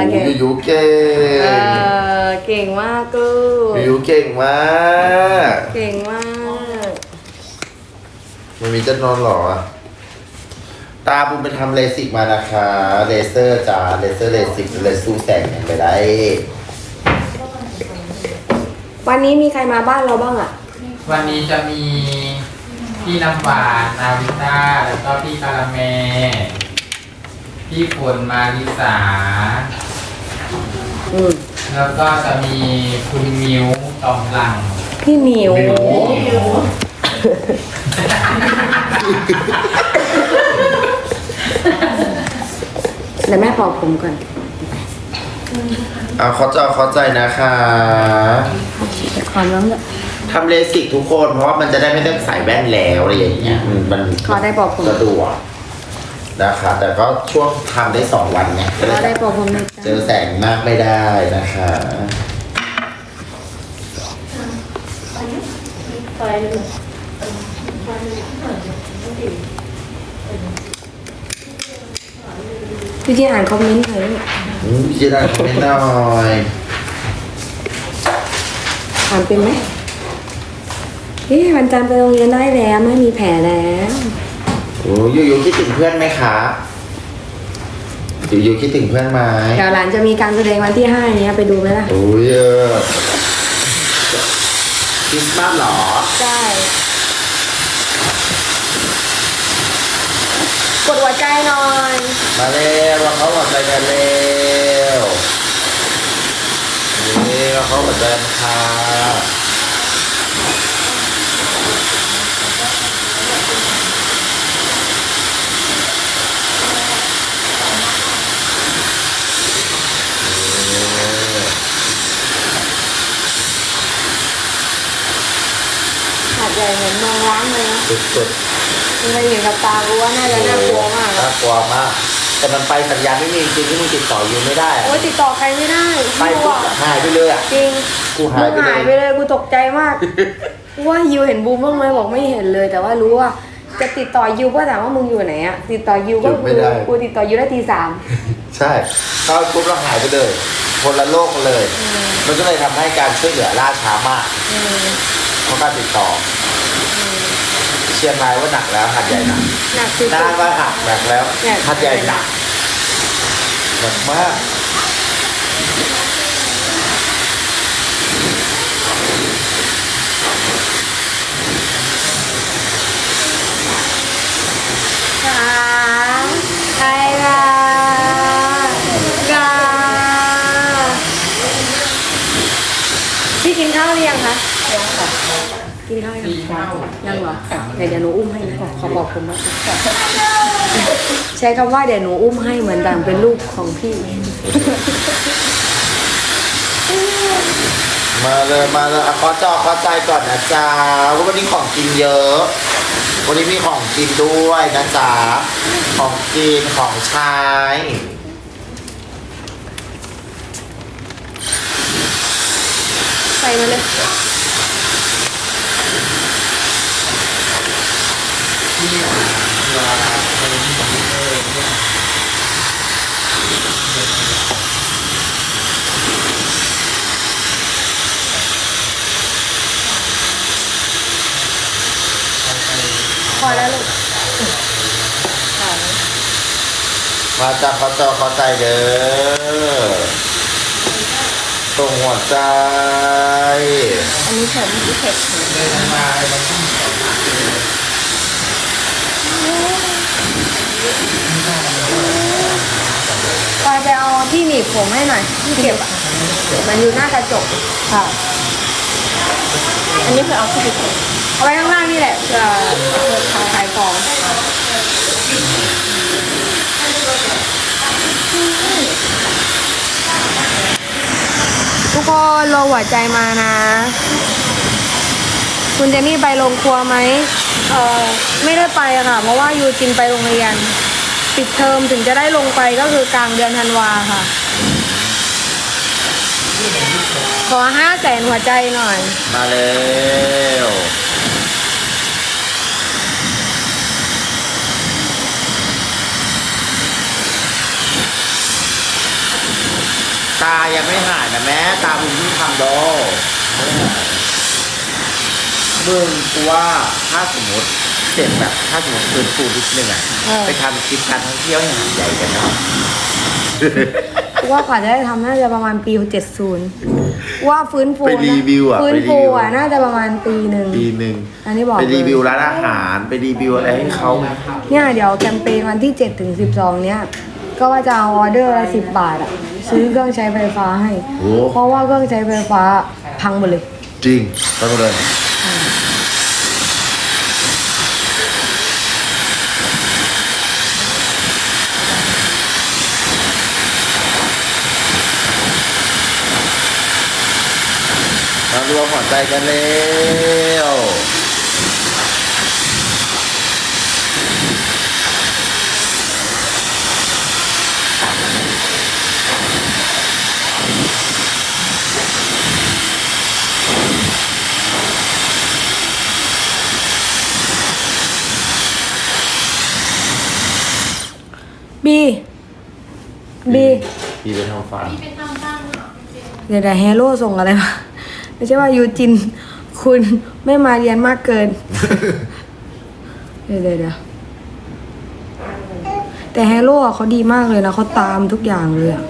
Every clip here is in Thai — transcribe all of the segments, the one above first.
โอเค ยูยูเก่เองอเก่งมากกูยูยูเก่งมากเก่งมากมันมีจะนอนเหรอ ตาบุญไปทำเลสิกมานะคะ เลเซอร์จ้าเลเซอร์เลสิกเลยสู้แสงอย่างไปได้ วันนี้มีใครมาบ้านเราบ้างอะ วันนี้จะมีพี่น้ำหวานนาวิต้า แล้วก็พี่คาราเมพี่ฝนมาริสาอืม แล้วก็จะมีคุณมิวตอมหลัง พี่หมิวเดี๋ยวแม่ปอกผมก่อน เอาเข้าใจเข้าใจนะคะแต่ความร้อนเนี่ยทำเลสิกทุกคน เพราะว่ามันจะได้ไม่ต้องใส่แว่นแล้วอะไรอย่างเงี้ยอืมมันขอได้ปอกผม สะดวก นะคะ แต่ก็ช่วงทำได้สองวันไงก็ขเลอยได้ปอกผมในอยเจจ้าอแสงมากไม่ได้นะคะ พี่ที่อ่านคอมเมนต์หน่อยอืมพี่จะได้คอมเมนต์หน่อยอ่านเป็นไหมเฮ้ยวันจันทร์ไปโรงเรียนได้แล้ว ไม่มีแผลแล้ว โอ้ยูยูคิดถึงเพื่อนไหมคะยูยูคิดถึงเพื่อนไหมเดี๋ยวหลานจะมีการแสดงวันที่ห้าเนี้ยไปดูไหมล่ะ โอ้ยเออคริสต์มาสเหรอ ใช่ กดหัวใจหน่อย มาเร็วเราเขาหัวใจกันเร็วนี่เราเขาหัวใจกันค่ะ หาดใหญ่เหมือนเมืองร้างเลยนะสุดมันไปเห็นกับตารู้ว่าน่าๆจะน่ากลัวมากน่ากลัวมาก แต่มันไปสัญญาณไม่มีจริงที่มึงติดต่ออยู่ไม่ได้อะโอ้ยติดต่อใครไม่ได้ไปยูปุ๊บอะหายไปเลยอะ จริงกูหายไปมึงเลย หายไปเลยกูตกใจมากว่ายูเห็นบูมบ้างไหมบอกไม่เห็นเลย แต่ว่ารู้ว่าจะติดต่อยูก็ถามว่ามึงอยู่ไหนอะติดต่อยูก็อยู่ไม่คือได้ กูติดต่อยูได้ตีสาม ใช่เข้าปุ๊บเราหายไปเลย คนละโลกกันเลย มันก็เลยทำให้การช่วยเหลือล่าช้ามากเพราะการติดต่ออเชียงรายว่าหนักแล้วหัดใหญ่หนักหนักสุดน่านว่าหักหนักแล้วเนี่ยหัดใหญ่หนักหนักมากสามไทยลากาพี่กินข้าวหรือยังคะยังค่ะ กินข้าวยังตีเข้ายังเหรอเดี๋ยวเดี๋ยวหนูอุ้มให้นะขอบอกผมว่าใช้คำว่าเดี๋ยวหนูอุ้มให้เหมือนดังเป็นลูกของพี่ มาเลยมาเลยอะขอจอขอใจก่อนนะจ๊ะว่าวันนี้ของกินเยอะ วันนี้มีของกินด้วยนะจ๊ะของกินของใช้ใส่มาเลย ที่เวลาเป็นที่ผมเออเนี่ย พอแล้วลูกมาจากขอจอขอใจเด้อส่งหัวใจ อันนี้เผ็ดไม่เผ็ด เดินมาแล้วก็ ไปไปเอา ที่หนีบผมให้หน่อยที่เก็บอะมันอยู่หน้ากระจกค่ะ อันนี้คือเอาที่หนีบผมเอาไว้ข้างล่างนี่แหละเผื่อเผื่อขายของทุกคนรอหัวใจมานะ คุณเจนี่ไปโรงครัวไหมเออไม่ได้ไปอะค่ะ เพราะว่ายูจินไปโรงเรียน ปิดเทอมถึงจะได้ลงไปก็คือกลางเดือนธันวาค่ะ ขอห้าแสนหัวใจหน่อย มาเร็วตายังไม่หายนะแม่ตามึงเพิ่ทำโดไม่หายมึงกูว่าถ้าสมมติ เสร็จแบบถ้าสมมติคืนฟูนิดนึงอะเออ ไปทำคลิปการท่องเที่ยวให้หาดใหญ่กันเนาะว่าขวัญจะได้ทำน่าจะประมาณปีเจ็ดศูนย์ว่าฟื้นฟูไปนะรีวิวอะฟื้นไปรีฟูวิวอะน่าจะประมาณปีหนึ่ง ปีหนึ่งอันนี้บอก ไปรีวิวเลยร้านอาหารไปรีวิวอะไรให้เขาเนี่ยเดี๋ยวแคมเปญวันที่7ถึง12 เนี่ย ก็ว่าจะเอาออเดอร์ละสิบบาทอะซื้อเครื่องใช้ไฟฟ้าให้ โอ้เพราะว่าเครื่องใช้ไฟฟ้าพังหมดเลย จริงไปหมดเลยมารวมหัวใจกันเร็วบีบีพี่เป็นทองฟ้าเดี๋ยวแต่เฮโร่ส่งอะไรมา ไม่ใช่ว่ายูจิน คุณไม่มาเรียนมากเกิน เดี๋ยวเดี๋ยวเดี๋ยวแต่เฮโร่อะเขาดีมากเลยนะเขาตามทุกอย่างเลยอะ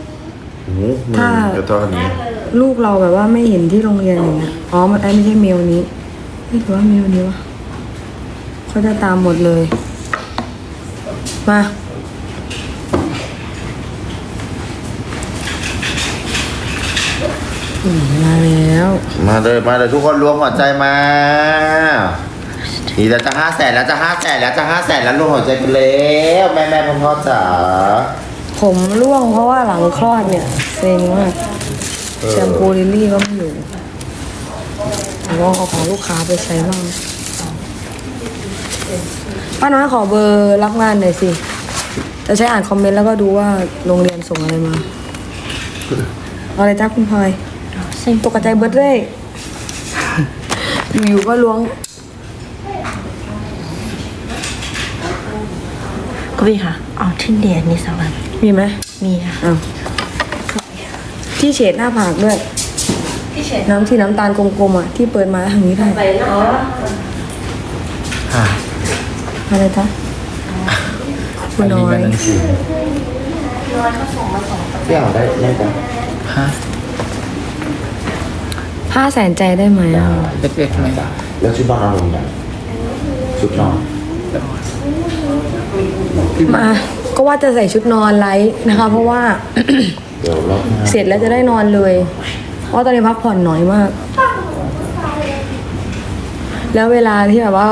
โอ้โหมือถ้า กระตอนนี้ลูกเราแบบว่าไม่เห็นที่โรงเรียนอย่างเงี้ย อ๋อ มันไอ้ไม่ใช่เมลนี้นี่ถือว่าเมลนี้วะเขาจะตามหมดเลย มา มมาแล้ว มาเลยมาเลยทุกคนรวมหัวใจมานี่แล้วจะห้าแสนแล้วจะห้าแสนแล้วจะห้าแสนแล้วรวมหัวใจกันแล้วแม่แม่พ่อพ่อจ๋าผมร่วงเพราะว่าหลังคลอดเนี่ยเซ็งมากเออแชมพูลิลลี่ก็ไม่อยู่แต่ว่าเอาของลูกค้าไปใช้บ้างป้าน้อยขอเบอร์รับงานหน่อยสิ จะใช้อ่านคอมเมนต์แล้วก็ดูว่าโรงเรียนส่งอะไรมา เอาอะไรจ้าคุณพลอย ตกใจเบิร์ดเลยอยู่ๆก็ล้วงก็พี่ค่ะ เอาที่เดียนนี่สักวันมีไหมมีค่ะอ้าวที่เฉดหน้าผากด้วยน้ำที่น้ำตาลกลมๆอะที่เปิดมาทางนี้ได้อะอะไรจ๊ะคุณน้อยพี่เอาได้ได้จ้ะฮะ ห้าแสนใจได้ไหมอะเล็กๆไหมแล้วชุดนอนเอาลงยังชุดนอนมาก็ว่าจะใส่ชุดนอนไลท์นะคะ เพราะว่า เดี๋ยวรอบหน้าเสร็จแล้วจะได้นอนเลย เพราะตอนนี้พักผ่อนน้อยมาก แล้วเวลาที่แบบว่า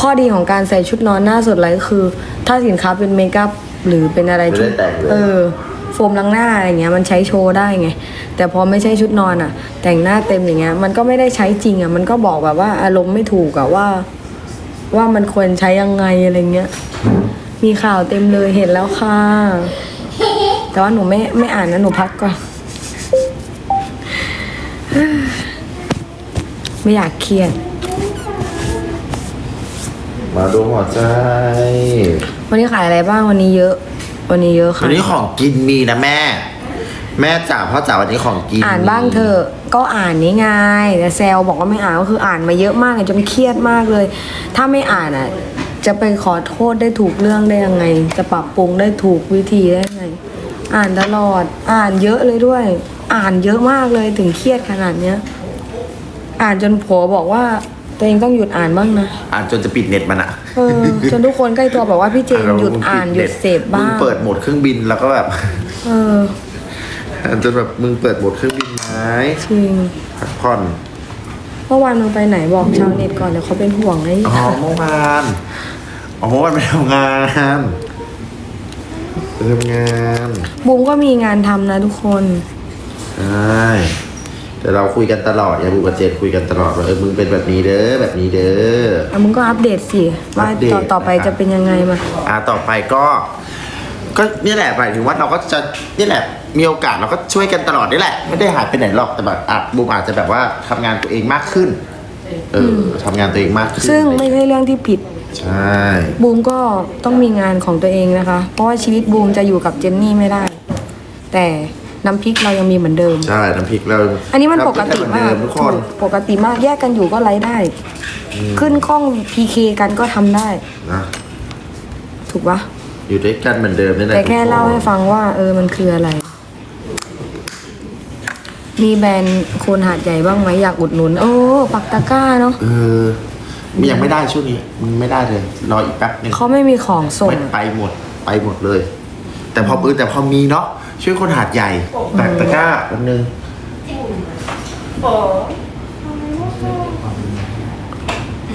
ข้อดีของการใส่ชุดนอนหน้าสดไลท์คือ ถ้าสินค้าเป็นเมคอัพหรือเป็นอะไรไม่ที่ได้แต่งเลยเออ โฟมล้างหน้าอะไรเงี้ยมันใช้โชว์ได้ไง แต่พอไม่ใช่ชุดนอนอะแต่งหน้าเต็มอย่างเงี้ยมันก็ไม่ได้ใช้จริงอะมันก็บอกแบบว่าอารมณ์ไม่ถูกอะว่า ว่ามันควรใช้ยังไงอะไรเงี้ยมีข่าวเต็มเลยเห็นแล้วค่ะ แต่ว่าหนูไม่ไม่อ่านนะหนูพักก่อนไม่อยากเครียด มาดูหัวใจ วันนี้ขายอะไรบ้างวันนี้เยอะ วันนี้เยอะวัค่ะนนี้ของกินมีนะแม่ แม่จ๋าพ่อจ๋าวันนี้ของกินอ่านบ้างเถอะก็อ่านนี่ไงแต่แซลบอกว่าไม่อ่านก็คืออ่านมาเยอะมากเลยจนเครียดมากเลย ถ้าไม่อ่านอะ จะไปขอโทษได้ถูกเรื่องได้ยังไง จะปรับปรุงได้ถูกวิธีได้ยังไง อ่านตลอดอ่านเยอะเลยด้วย อ่านเยอะมากเลยถึงเครียดขนาดเนี้ย อ่านจนผัวบอกว่าตัวเองต้องหยุดอ่านบ้างนะอ่านจนจะปิดเน็ตมันอะเออจนทุกคนใกล้ตัวบอกว่าพี่เจนหยุดอ่านหยุดเสพบ้างมึงเปิดโหมดเครื่องบินแล้วก็แบบ เอออ่าน จนแบบมึงเปิดโหมดเครื่องบินไหมจริงพักผ่อนเมื่อวานมึงไปไหนบอกชาวเน็ตก่อนเดี๋ยวเขาเป็นห่วงไอ้อ๋อเมื่อวานอ๋อเมื่อวานไปทำงานไปทำงานบูมก็มีงานทำนะทุกคนใช่แต่เราคุยกันตลอดอย่าบุกกับเจนคุยกันตลอดว่าเออมึงเป็นแบบนี้เด้อแบบนี้เด้ออะมึงก็อัปเดตสิว่าอัปเดตต่อต่อไปนะครับจะเป็นยังไงมาอ่าต่อไปก็ ก็นี่แหละหมายถึงว่าเราก็จะนี่แหละมีโอกาสเราก็ช่วยกันตลอดนี่แหละ ไม่ได้หายไปไหนหรอกแต่แบบอะบูมอาจจะแบบว่าทำงานตัวเองมากขึ้น เออทำงานตัวเองมากขึ้นซึ่งไม่ใช่เรื่องที่ผิด ใช่บูมก็ต้องมีงานของตัวเองนะคะ เพราะว่าชีวิตบูมจะอยู่กับเจนนี่ไม่ได้ แต่น้ำพริกเรายังมีเหมือนเดิม ใช่น้ำพริกเราอันนี้มันปกติเหมือนมาเดิกมทุกคนถูกปกติมากแยกกันอยู่ก็ไลฟ์ได้ ขึ้นกล้องพีเคกันก็ทำได้นะถูกปะ อยู่ด้วยกันเหมือนเดิมนี่แหละแต่แค่ทุกนเล่าให้ฟังว่า เออมันคืออะไร มีแบรนด์โคนหาดใหญ่บ้างไหมอยากอุดหนุน โอ้ ปักตะกร้าเนาะเออมันยังไม่ได้ช่วงนี้มันไม่ได้เลยรออีกแป๊บหนึงเขาไม่มีของส่งไม่ไปหมดไปหมดเลย แต่พอปืนแต่พอมีเนาะช่วยคนหาดใหญ่แบกตะกร้าอันนึง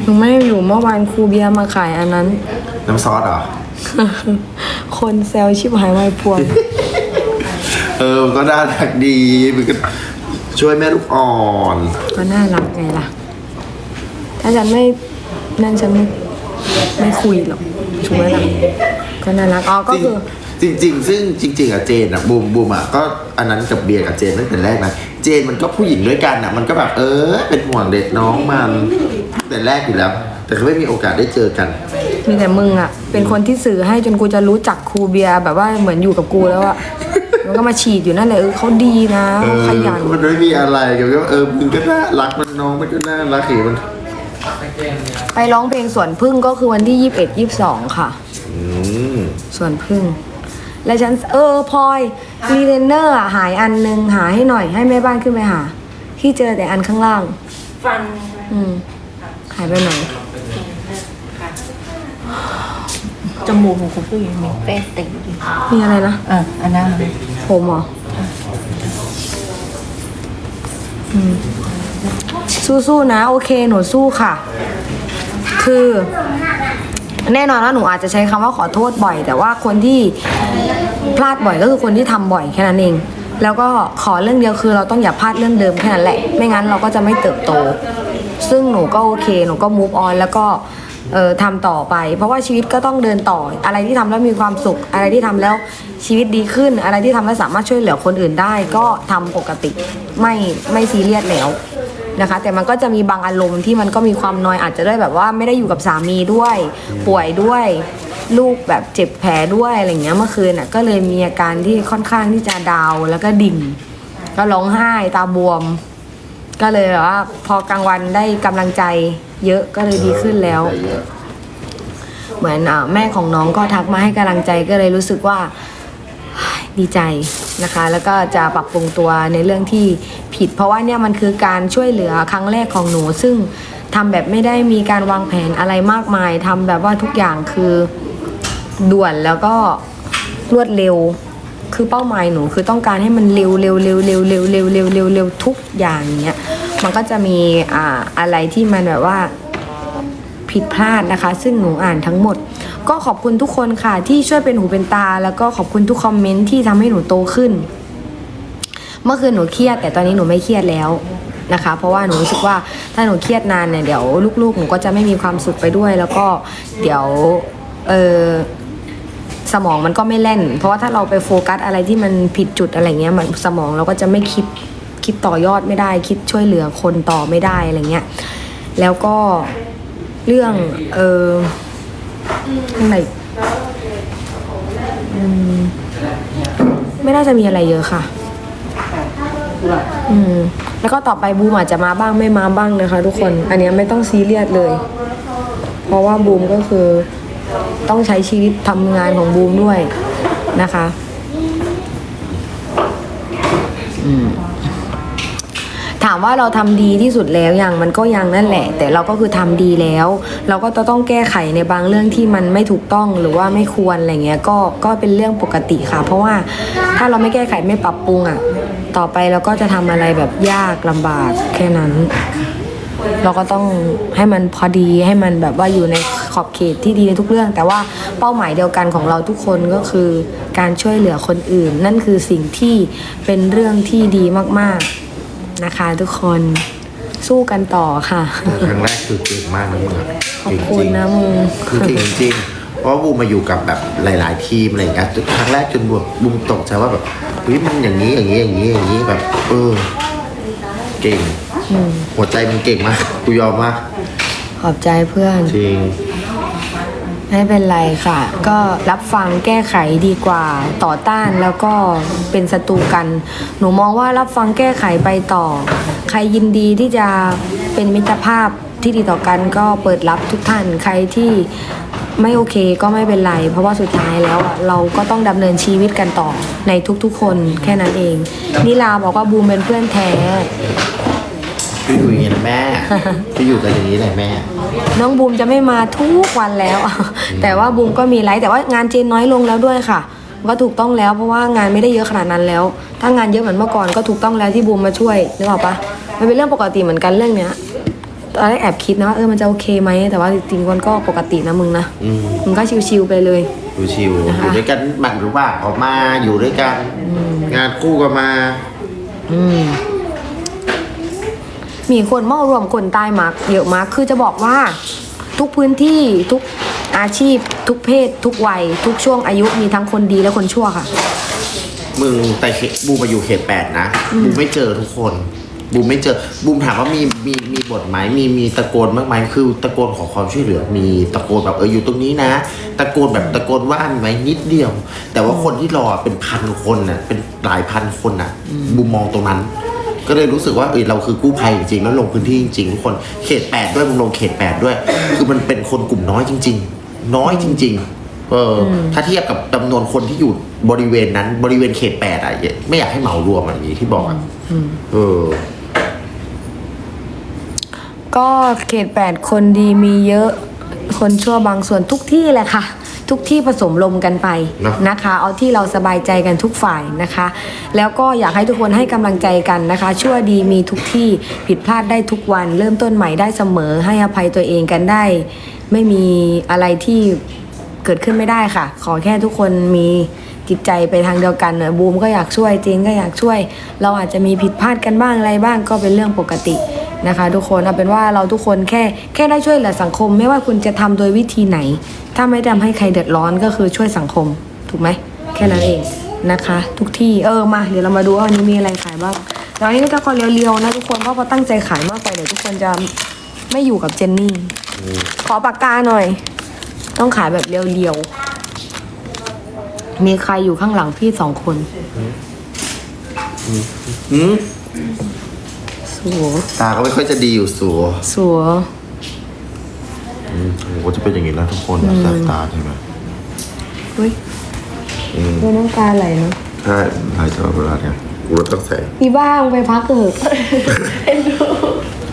หนูไม่ได้อยู่เมื่อวานครูเบียร์มาขายอันนั้น น้ำซอสเหรอ คนแซวชิบหายวายพวง เออมันก็น่ารักดีมันก็ช่วยแม่ลูกอ่อน ก็น่ารักไงล่ะ ถ้าฉันไม่นั่นฉันไม่ไม่คุยหรอกถูกไหมล่ะก็น่ารักอ๋อก็คือ จริงจริง ๆ ซึ่งจริง ๆอะเจนอะบูมบูมอะก็อันนั้นกับเบียร์กับเจนตั้งแต่แรกนะเจนมันก็ผู้หญิงด้วยกันอะมันก็แบบเออเป็นห่วงเด็กน้องมันตั้งแต่แรกอยู่แล้ว แต่ก็ไม่มีโอกาสได้เจอกัน มีแต่มึงอะเป็นคนที่สื่อให้จนกูจะรู้จักครูเบียร์แบบว่าเหมือนอยู่กับกูแล้วอะมันก็มาฉีดอยู่นั่นแหละเออเขาดีนะเอเขาอขยันมันไม่มีอะไรเกี่ยวกับเออมึงก็น่ารักมันน้องมันก็น่ารักเห็นมันไม่เกมเลยนะไปร้องเพลงสวนพึ่งก็คือวันที่ยี่สิบเอ็ดยี่สิบสองค่ะ อืมสวนพึ่ง และฉันเออพลอยรีเทนเนอร์อะหายอันนึงหาให้หน่อยให้แม่บ้านขึ้นไปหาที่เจอแต่อันข้างล่าง ฟันอืมหายไปไหน จมูกของคุณผู้หญิงมีเป้ติดอยู่มีอะไรนะอะอันนั้นผมเหรออืมสู้ๆนะ โอเคหนูสู้ค่ะ คือ แน่นอนว่าหนูอาจจะใช้คำว่าขอโทษบ่อย แต่ว่าคนที่พลาดบ่อยก็คือคนที่ทำบ่อยแค่นั้นเอง แล้วก็ขอเรื่องเดียวคือเราต้องอย่าพลาดเรื่องเดิมแค่นั้นแหละ ไม่งั้นเราก็จะไม่เติบโต ซึ่งหนูก็โอเค หนูก็ move on แล้วก็ เออทำต่อไป เพราะว่าชีวิตก็ต้องเดินต่อ อะไรที่ทำแล้วมีความสุข อะไรที่ทำแล้วชีวิตดีขึ้น อะไรที่ทำแล้วสามารถช่วยเหลือคนอื่นได้ ก็ทำปกติไม่ไม่ซีเรียสแล้วนะคะ แต่มันก็จะมีบางอารมณ์ที่มันก็มีความน้อยอาจจะด้วยแบบว่าไม่ได้อยู่กับสามีด้วย ป่วยด้วยลูกแบบเจ็บแผลด้วยอะไรเงี้ยเมื่อคืนน่ะก็เลยมีอาการที่ค่อนข้างที่จะดาวแล้วก็ดิ่งก็ร้องไห้ตาบวม ก็เลยแบบว่าพอกลางวันได้กำลังใจเยอะก็เลยดีขึ้นแล้ว เยอะเหมือนอาแม่ของน้องก็ทักมาให้กำลังใจก็เลยรู้สึกว่า ดีใจนะคะ แล้วก็จะปรับปรุงตัวในเรื่องที่ผิด เพราะว่าเนี่ยมันคือการช่วยเหลือครั้งแรกของหนู ซึ่งทำแบบไม่ได้มีการวางแผนอะไรมากมายทำแบบว่าทุกอย่างคือด่วนแล้วก็รวดเร็ว คือเป้าหมายหนูคือต้องการให้มันเร็วเร็วเร็วเร็วเร็วเร็วเร็วเร็วเร็วทุกอย่างเนี้ยมันก็จะมีอ่าอะไรที่มันแบบว่าผิดพลาดนะคะ ซึ่งหนูอ่านทั้งหมด ก็ขอบคุณทุกคนค่ะ ที่ช่วยเป็นหูเป็นตา แล้วก็ขอบคุณทุกคอมเมนต์ที่ทำให้หนูโตขึ้น เมื่อคืนหนูเครียด แต่ตอนนี้หนูไม่เครียดแล้วนะคะ เพราะว่าหนูรู้สึกว่าถ้าหนูเครียดนานเนี่ยเดี๋ยวลูกๆหนูก็จะไม่มีความสุขไปด้วย แล้วก็เดี๋ยวเออ สมองมันก็ไม่แล่น เพราะว่าถ้าเราไปโฟกัสอะไรที่มันผิดจุดอะไรเงี้ยมันสมองเราก็จะไม่คิดคิดต่อยอดไม่ได้ คิดช่วยเหลือคนต่อไม่ได้อะไรเงี้ยแล้วก็เรื่องเออองไหนไม่น่าจะมีอะไรเยอะค่ะ อืม แล้วก็ต่อไปบูมอาจจะมาบ้างไม่มาบ้างนะคะ ทุกคน อันเนี้ยไม่ต้องซีเรียสเลย เพราะว่าบูมก็คือ ต้องใช้ชีวิตทำงานของบูมด้วยนะคะถามว่าเราทำดีที่สุดแล้วยังมันก็ยังนั่นแหละ แต่เราก็คือทำดีแล้ว เราก็จะต้องแก้ไขในบางเรื่องที่มันไม่ถูกต้องหรือว่าไม่ควรอะไรเงี้ยก็ก็เป็นเรื่องปกติค่ะ เพราะว่าถ้าเราไม่แก้ไขไม่ปรับปรุงอะ ต่อไปเราก็จะทำอะไรแบบยากลำบากแค่นั้น เราก็ต้องให้มันพอดีให้มันแบบว่าอยู่ใน ขอบเขตที่ดีในทุกเรื่อง แต่ว่าเป้าหมายเดียวกันของเราทุกคนก็คือการช่วยเหลือคนอื่น นั่นคือสิ่งที่เป็นเรื่องที่ดีมากๆนะคะ ทุกคนสู้กันต่อค่ะ ครั้งแรกคือเก่งมากนะมึงอะขอบคุณนะมึง คือเก่งจริงๆเพราะว่าบูมมาอยู่กับแบบหลาย ๆ ทีมอะไรอย่างเงี้ยจนครั้งแรกจนบูมบูมตกใจว่าแบบเฮ้ยมันอย่างนี้อย่างนี้อย่างนี้อย่างนี้แบบ เออ เก่ง หัวใจมันเก่งมากกูยอมมากขอบใจเพื่อน จริง ไม่เป็นไรค่ะ ก็รับฟังแก้ไขดีกว่าต่อต้านแล้วก็เป็นศัตรูกัน หนูมองว่ารับฟังแก้ไขไปต่อ ใครยินดีที่จะเป็นมิตรภาพที่ดีต่อกันก็เปิดรับทุกท่านใครที่ไม่โอเคก็ไม่เป็นไร เพราะว่าสุดท้ายแล้วอะเราก็ต้องดำเนินชีวิตกันต่อในทุกๆคนแค่นั้นเอง นิลาบอกว่าบูมเป็นเพื่อนแท้ก็อยู่อย่างนี้นะแม่ก็อยู่กันอย่างนี้แหละแม่ น้องบูมจะไม่มาทุกวันแล้ว แต่ว่าบูมก็มีไลฟ์แต่ว่างานเจนน้อยลงแล้วด้วยค่ะก็ถูกต้องแล้วเพราะว่างานไม่ได้เยอะขนาดนั้นแล้ว ถ้างานเยอะเหมือนเมื่อก่อนก็ถูกต้องแล้วที่บูมมาช่วยนึกออกปะมันเป็นเรื่องปกติเหมือนกันเรื่องเนี้ยตอนแรกแอบคิดนะว่าเออมันจะโอเคไหมแต่ว่าจริงๆมันก็ปกตินะมึงนะอืมมึงก็ชิวๆไปเลยดูชิวนะคะอยู่ด้วยกันหมักหรือว่าออกมาอยู่ด้วยกัน งานคู่กันมา อืม มีคนเมารวมคนตายมากเยอะมาก คือจะบอกว่าทุกพื้นที่ทุกอาชีพ ทุกเพศ ทุกวัย ทุกช่วงอายุมีทั้งคนดีและคนชั่วค่ะ มึงแต่เขตบูมมาอยู่เขตแปดนะบูมไม่เจอทุกคนบูมไม่เจอบูมถามว่ามีมีมีบทไหมมีมีตะโกนมากไหมคือตะโกนขอความช่วยเหลือ มีตะโกนแบบเอออยู่ตรงนี้นะ ตะโกนแบบตะโกนว่ามีไหมนิดเดียว แต่ว่าคนที่รอเป็นพันคนน่ะเป็นหลายพันคนน่ะบูมมองตรงนั้น ก็เลยรู้สึกว่าเออเราคือกู้ภัยจริงๆแล้วลงพื้นที่จริงๆทุกคนเขตแปดด้วยมึงลงเขตแปดด้วย คือมันเป็นคนกลุ่มน้อยจริง ๆ น้อยจริง ๆ เอออถ้าเทียบกับจำนวนคนที่อยู่บริเวณนั้น บริเวณเขตแปดอะไม่อยากให้เหมารวมอะอย่างนี้ที่บอกอะเออ ก็เขตแปดคนดีมีเยอะ คนชั่วบางส่วนทุกที่แหละค่ะ ทุกที่ผสมลมกันไปเนอะนะคะ เอาที่เราสบายใจกันทุกฝ่ายนะคะ แล้วก็อยากให้ทุกคนให้กำลังใจกันนะคะ ชั่วดีมีทุกที่ผิดพลาดได้ทุกวัน เริ่มต้นใหม่ได้เสมอให้อภัยตัวเองกันได้ ไม่มีอะไรที่เกิดขึ้นไม่ได้ค่ะ ขอแค่ทุกคนมีจิตใจไปทางเดียวกันเนอะบูมก็อยากช่วยเจงก็อยากช่วย เราอาจจะมีผิดพลาดกันบ้างอะไรบ้างก็เป็นเรื่องปกติ นะคะ ทุกคนเอาเป็นว่าเราทุกคนแค่แค่ได้ช่วยเหลือสังคม ไม่ว่าคุณจะทำโดยวิธีไหน ถ้าไม่ทำให้ใครเดือดร้อนก็คือช่วยสังคม ถูกไหมแค่นั้นเองนะคะ ทุกที่เออมาเดี๋ยวเรามาดูว่าวันนี้มีอะไรขายบ้างต่วันนี้ก็จะคอยเรียวๆนะทุกคนเพราะพอตั้งใจขายมากไปเดี๋ยวทุกคนจะไม่อยู่กับเจนนี่ ขอปากกาหน่อย ต้องขายแบบเรียวๆมีใครอยู่ข้างหลังพี่สองคน อืม สัวตาก็ไม่ค่อยจะดีอยู่สัวสัวอืมโอ้โหจะเป็นอย่างนี้แล้วทุกคนแสบตาใช่ไหมอุ้ยอืมด้วยน้ำตาไหลเนาะใช่หายใจเวลาเนี่ยกูรถต้องใส่อีบ้ามึงไปพักเถอะ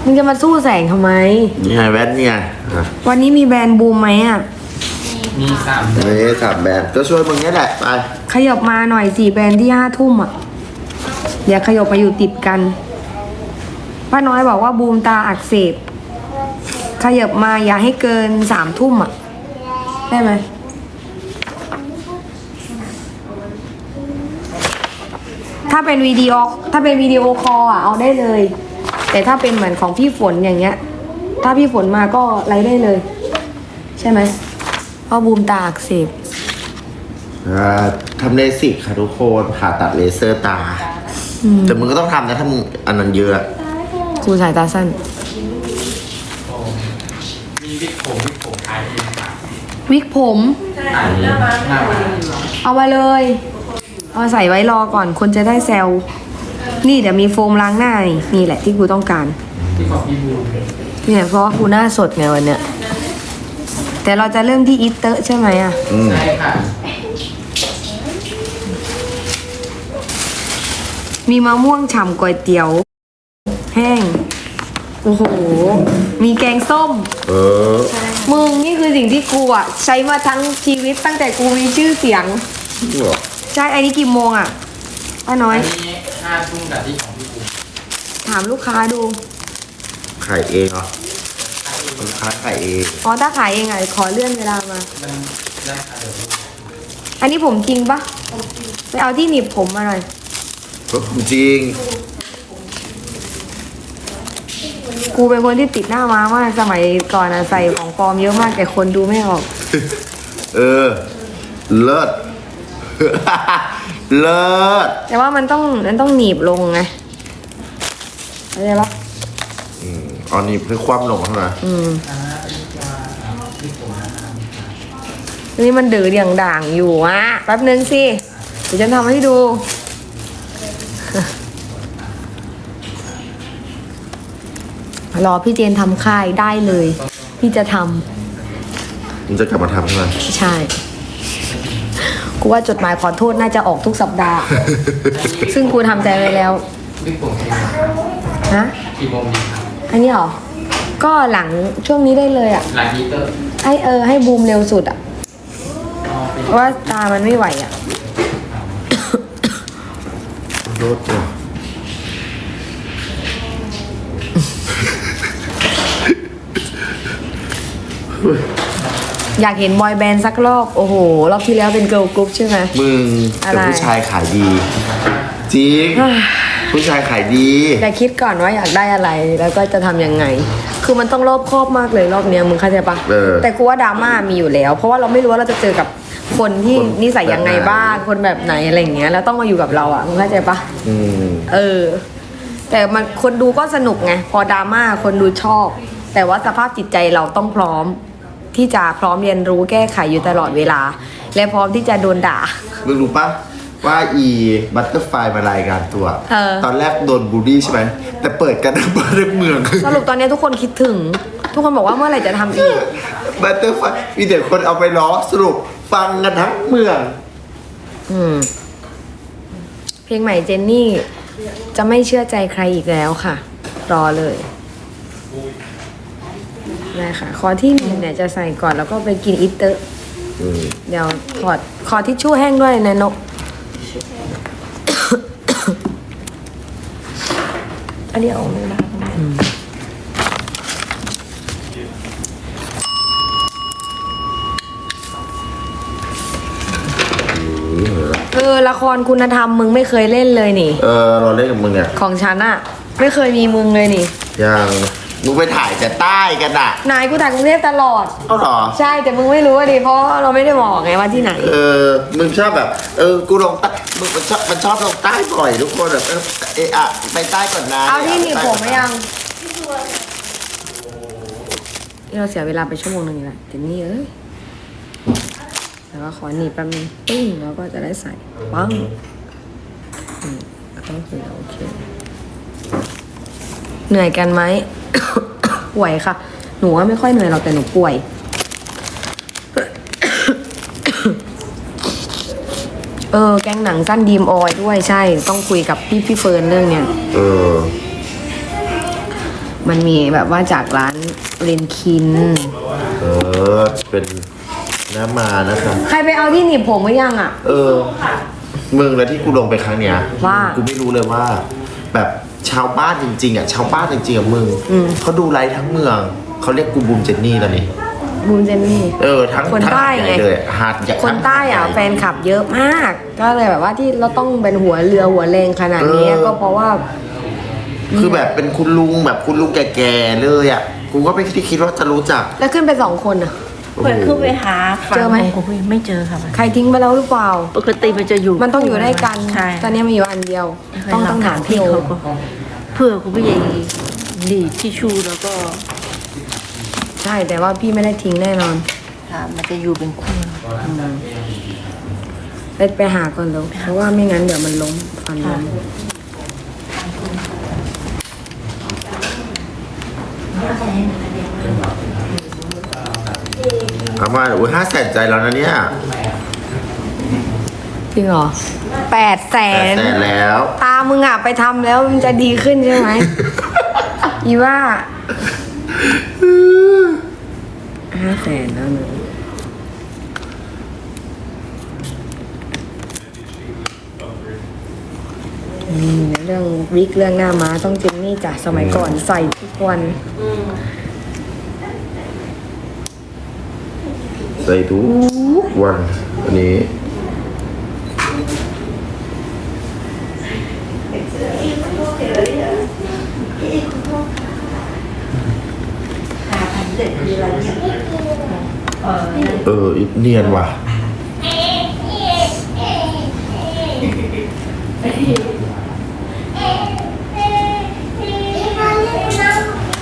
มึงจะมาสู้แสงทำไม นี่ไงแว่นเนี่ยอะวันนี้มีแบรนด์บูมไหมอะ มีสามนี่สามแบรนด์ก็ช่วยมึงนี่แหละไปขยับมาหน่อยสี่แบรนด์ที่ห้าทุ่มอะ อย่าขยับมาอยู่ติดกัน ป้าน้อยบอกว่าบูมตาอักเสบ ขยับมาอย่าให้เกินสามทุ่มอะ ได้ไหมถ้าเป็นวิดีโอถ้าเป็นวิดีโอคอลอะเอาได้เลย แต่ถ้าเป็นเหมือนของพี่ฝนอย่างเงี้ย ถ้าพี่ฝนมาก็ไลฟ์ได้เลย ใช่ไหมเพราะบูมตาอักเสบอ่าทำเลสิกค่ะทุกคนผ่าตัดเลเซอร์ตา แต่มึงก็ต้องทำนะถ้ามึงอันนั้นเยอะ กูสายตาสั้น มีวิกผมวิกผมขายเองค่ะวิกผม ขายเองหน้าร้านเอามาเลย เอามาใส่ไว้รอก่อนคนจะได้แซว นี่เดี๋ยวมีโฟมล้างหน้านี่นี่แหละที่กูต้องการที่ของพี่บูมเนี่ยเพราะว่ากูหน้าสดไงวันเนี้ย แต่เราจะเริ่มที่อีเตอร์ใช่ไหมอะ อืมใช่ค่ะมีมะม่วงฉ่ำก๋วยเตี๋ยว แห้ง โอ้โห มีแกงส้ม เออ มึงนี่คือสิ่งที่กูอะ ใช้มาทั้งชีวิตตั้งแต่กูมีชื่อเสียงนี่เหรอใช่ อันนี้กี่โมงอะป้าน้ออัยนนี้ห้าทุ่มกับที่ของพี่บูมถามลูกค้าดูขายเองเหรอมันค้าขายเองอ๋อถ้าขายเองอะขอเลื่อนเวลามา มันได้ค่ะเดี๋ยวดูอันนี้ผมจริงปะไปเอาที่หนีบผมมาหน่อย ก็จริง กูเป็นคนที่ติดหน้ามามากสมัยก่อนอะใส่ของปลอมเยอะมากแต่คนดูไม่ออก เออ เลิศ เลิศ แต่ว่ามันต้องมันต้องหนีบลงไงเข้าใจปะอืมเอันนี้เพื่อความลงเท่านั้นอืมอ่าอันนี้จะวิกผมนะครับนี่มันดื้อเดียงด่างอยู่อะแป๊บนึงสิ เดี๋ยวฉันทำให้ดู รอพี่เจนทำค่ายได้เลย พี่จะทำมึงจะกลับมาทำใช่ไหมใช่กูว่าจดหมายขอโทษน่าจะออกทุกสัปดาห์ ซึ่งกูทำใจไว้แล้วบิ๊กผมกี่โมงฮะกี่โมงดีครับอันนี้เหรอ ก็หลังช่วงนี้ได้เลยอะ หลังดีเตอร์ให้เออ ให้บูมเร็วสุดอะอ๋อเป็นเพราะว่าตามันไม่ไหวอะ รถเนี่ย อยากเห็นบอยแบนด์สักรอบ โอ้โห รอบที่แล้วเป็นเกิร์ลกรุ๊ปใช่ไหม มึงอะแต่ไร ผู้ชายขายดี จริง ผู้ชายขายดี แต่คิดก่อนว่าอยากได้อะไรแล้วก็จะทำยังไง คือมันต้องรอบคอบมากเลยรอบเนี้ยมึงเข้าใจปะเออแต่กูว่าดราม่ามีอยู่แล้ว เพราะว่าเราไม่รู้ว่าเราจะเจอกับคนที่คนนิสัยยังไงแบบไหนบ้างคนแบบไหนอะไรอย่างเงี้ยแล้วต้องมาอยู่กับเราอะมึงเข้าใจปะอืมเออ แต่มันคนดูก็สนุกไงพอดราม่าคนดูชอบ แต่ว่าสภาพจิตใจเราต้องพร้อม ที่จะพร้อมเรียนรู้แก้ไขอยู่ตลอดเวลา และพร้อมที่จะโดนด่า มึงรู้ปะว่าอีบัตเตอร์ไฟมารายงานตัว เออ ตอนแรกโดนบูลลี่ใช่ไหม แต่เปิดกันทั้งบ้านทั้งเมือง สรุปตอนนี้ทุกคนคิดถึง ทุกคนบอกว่าเมื่อไหร่จะทำอีก บัตเตอร์ไฟมีแต่คนเอาไปล้อสรุปฟังกันทั้งเมือง อืม เพลงใหม่เจนนี่ จะไม่เชื่อใจใครอีกแล้วค่ะ รอเลย ได้ค่ะ คอที่หนึ่งเนี่ยจะใส่ก่อนแล้วก็ไปกินอิตเตอร์อืมเดี๋ยวถอดคอทิชชู่แห้งด้วยนะนก อันนี้เอาไม่ได้เออละครคุณธรรมมึงไม่เคยเล่นเลยนี่ เออเราเล่นกับมึงเนี่ยของฉันอะไม่เคยมีมึงเลยนี่ ยัง มึงไปถ่ายแต่ใต้กันอะนายกูถ่ายกรุงเทพตลอด เอาเหรอ ใช่แต่มึงไม่รู้อะดิเพราะเราไม่ได้บอกไงว่าที่ไหน เออ มึงชอบแบบ เออ กูลงใต้มึงมันชอบมันชอบลงใต้บ่อยทุกคนแบบเออเอะอะไปใต้ก่อนนะเอาที่หนีบผมไหมปใต้ก่อนนะยังนี่เราเสียเวลาไปชั่วโมงหนึงนี่แหละเจนนี่เอ้ยแล้วก็ขอหนีบแป๊บนึงปึ้งแล้วก็จะได้ใส่ปังอืมก็คือโอเค เหนื่อยกันไหม ป่วยค่ะ หนูว่าไม่ค่อยเหนื่อยหรอกแต่หนูป่วย เออ แกงหนังสั้นดีมออยด้วยใช่ ต้องคุยกับพี่พี่เฟิร์นเรื่องเนี้ย เออ มันมีแบบว่าจากร้านเรนคิน เออ เป็นน้ำมานะครับ ใครไปเอาที่หนีบผมไว้ยังอะ เออ มึงแล้วที่กูลงไปครั้งเนี้ยว่ากูไม่รู้เลยว่า แบบ ชาวบ้านจริงๆอะชาวบ้านจริงๆอะมึงอืมเขาดูไลฟ์ทั้งเมืองเขาเรียกกูบูมเจนนี่ตอนนี้บูมเจนนี่ เออทั้งคนทั้งใต้หาดไงญ่เลยหาดใหญ่คนใต้อะทั้งหาดแฟญ่นคลับเยอะมาก ก็เลยแบบว่าที่เราต้องเป็นหัวเรือหัวแรงขนาดนี้เออก็เพราะว่า คือแบบเป็นคุณลุงแบบคุณลุงแก่ๆเลยอะกูก็ไม่ได้คิดว่าจะรู้จัก แล้วขึ้นไปสองคนอะโอ้ เปิดโหขึ้นไปหาฝั่งเจอไหมของคุณไม่เจอค่ะใครทิ้งไปแล้วหรือเปล่า ปกติมันจะอยู่มันต้องอยู่ด้วยกัน ใช่ตอนนี้มันอยู่อันเดียว ต้องต้องถามพี่โอเขาก็เพื่อคุณผู้ใหญ่ดีที่ชูแล้วก็ใช่ แต่ว่าพี่ไม่ได้ทิ้งแน่นอน ค่ะมันจะอยู่เป็นคู่ไปไปหาก่อนเร็วเพราะว่าไม่งั้นเดี๋ยวมันล้มฟันล้มเอามาโอ้ยห้าแสนใจแล้วนะเนี่ยจริงเหรอแปดแสแปดนแสนแล้ว ตามึงอะไปทำแล้วมันจะดีขึ้นใช่ไหม อีว่าห้าแสนแล้วหนูอืมเรื่องวิกเรื่องหน้าม้าต้องเจนนี่จ้ะสมัยก่อนใส่ทุกวัน ใส่ทุกวันอันนี้เออเนียนว่ะ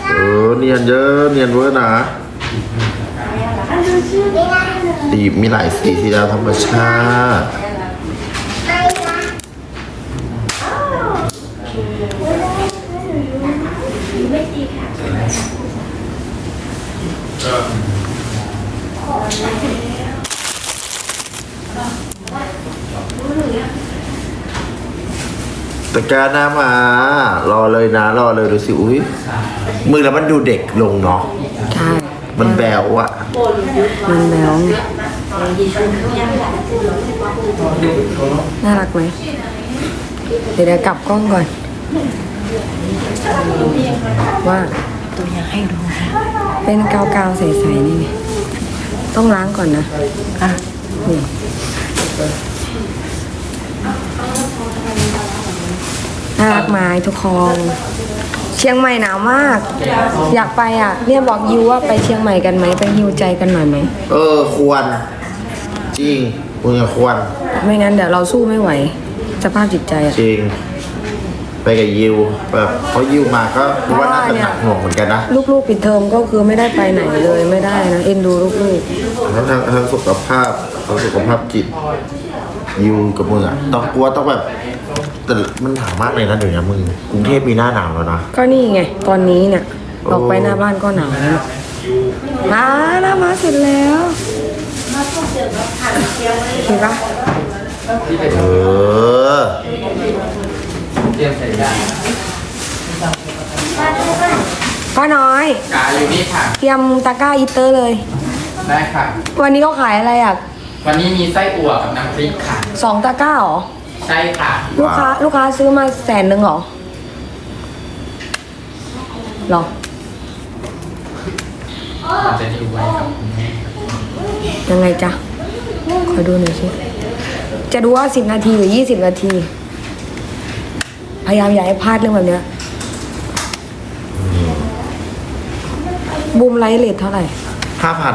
เออเนียนเยอะเนียนเวอร์นะ ดีมีหลายสีสีดาวธรรมชาติตะกร้าหน้ามารอเลยนะ รอเลยดูสิ อุ้ยมือแล้วมันดูเด็กลงเนาะใช่ มันแบวอะมันแล้วไงน่ารักไหมเดี๋ยวเดี๋ยวกลับกล้องก่อน ว่าตัวอย่างให้ดูนะเป็นกาวกาวๆใสๆนี่ไงต้องล้างก่อนนะ อะนี่น่ารักไหมทุกคน ชียงใหม่หนาวมาก อยากไปอะ เนี่ยบอกยูว่าไปเชียงใหม่กันไหมไปฮิวใจกันหน่อยไหม เออ ควร จริงมึงอะควร ไม่งั้นเดี๋ยวเราสู้ไม่ไหว สภาพจิตใจอะ จริง ไปกับยิวแบบเพราะยิวมาก็รู้ว่าน่าจะหนักหน่วงเหมือนกันนะลูกๆปิดเทอมก็คือไม่ได้ไปไหนเลยไม่ได้นะ เอ็นดูลูกแล้วทางทางสุขภาพทางสุขภาพจิตยิวกับมึงอะต้องกลัวต้องแบบ แต่มันหนาวมากเลยนะเดี๋ยวนี้มึงกรุงเทพมีหน้าหนาวแล้วนะๆก็นี่ไง ตอนนี้เนี่ยโอ้ออกไปหน้าบ้านก็หนาวแล้วมาหน้ามาเสร็จแล้วเห็นปะที่เป็นเออเตรียมใส่ได้ป้าน้อยกาอยู่นี่ค่ะ เตรียมตะกร้าอีเตอร์เลย ได้ค่ะ วันนี้เขาขายอะไรอะ วันนี้มีไส้อั่วกับน้ำพริกค่ะ สองตะกร้าเหรอ ใช่ค่ะ ลูกค้าลูกค้าซื้อมาแสนหนึ่งเหรอเหรอมันจะดีไว้กับคุณแม่ยังไงจ๊ะ ขอดูหน่อยสิ จะดูว่าสิบนาทีหรือยี่สิบนาที พยายามอย่าให้พลาดเรื่องแบบเนี้ยบูมไลท์เลทเท่าไหร่ห้าพัน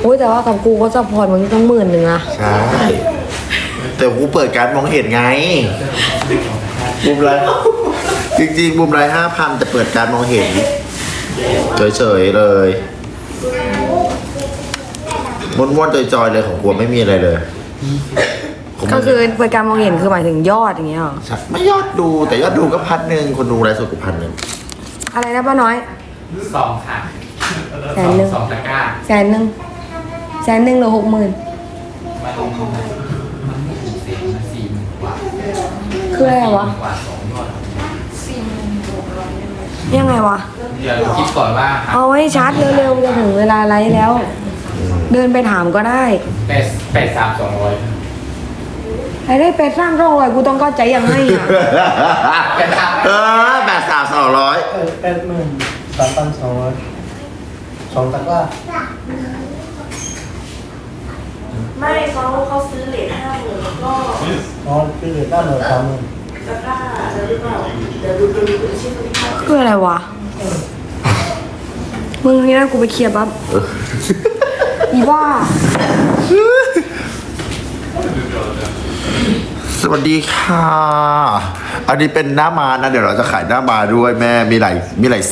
โอ้ยแต่ว่ากับกูก็จะพอร์ตมึงต้องหมื่นหนึ่งอะใช่ แต่กูเปิดการมองเห็นไงบุมไรจริงๆบุมไรห้าพันแต่เปิดการมองเห็นเฉยๆเลยม้วนๆจอยๆเลยของกูไม่มีอะไรเลยผมก็คือเปิดการมองเห็นคือหมายถึงยอดอย่างเงี้ยเหรอใช่ไม่ยอดดูแต่ยอดดูก็พันหนึ่งคนดูไลฟ์สดกูพันหนึ่งอะไรนะป้าน้อยสองค่ะแสนหนึ่งสองตะกร้าแสนหนึ่งแสนหนึ่งหรือหกหมื่นมันมันไม่ถึงเสียงมันสี่หมื่นกว่าคืออะไรวะ กว่าสองยอดยังไงวะ เดี๋ยวคิดก่อนว่าเอาให้ชัดเร็วๆจะถึงเวลาไลฟ์แล้ว เดินไปถามก็ได้แปดแปดสามสองร้อยใครได้เป็ดสร้างร่องรอยกูต้องเข้าใจยังไงอะเออแปดสามสองร้อยเออแปดหมื่นสามพันสองร้อยสองตะกร้า ไม่เขาเขาซื้อเหรียญห้าหมื่นแล้วก็อ๋อคือเหลือหน้าหมื่นสามหมื่นตะกร้าแล้วหรือเปล่าเดี๋ยวดูดูดูชื่อคนที่เขาคืออะไรวะ มึงนี่นะกูไปเคลียร์ปั๊บอีบ้า สวัสดีค่ะ อันนี้เป็นหน้ามานะ เดี๋ยวเราจะขายหน้ามาด้วยแม่ มีหลายมีหลาย